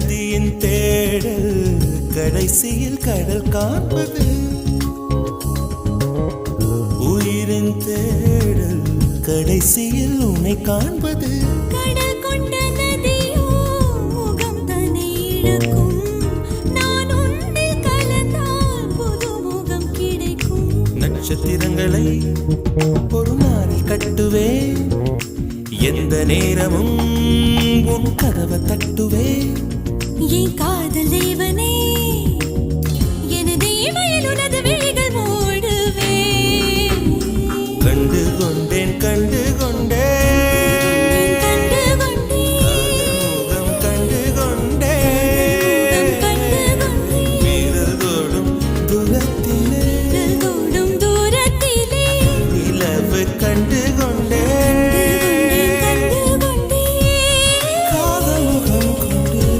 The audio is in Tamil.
நதியின் தேடல் கடைசியில் கடல் காண்பது. உயிரின் தேடல் கடைசியில் உன்னை காண்பது. நட்சத்திரங்களை ஒரு நாளில் கட்டுவேன். எந்த நேரமும் உன் கதவை தட்டுவேன். என் காதல்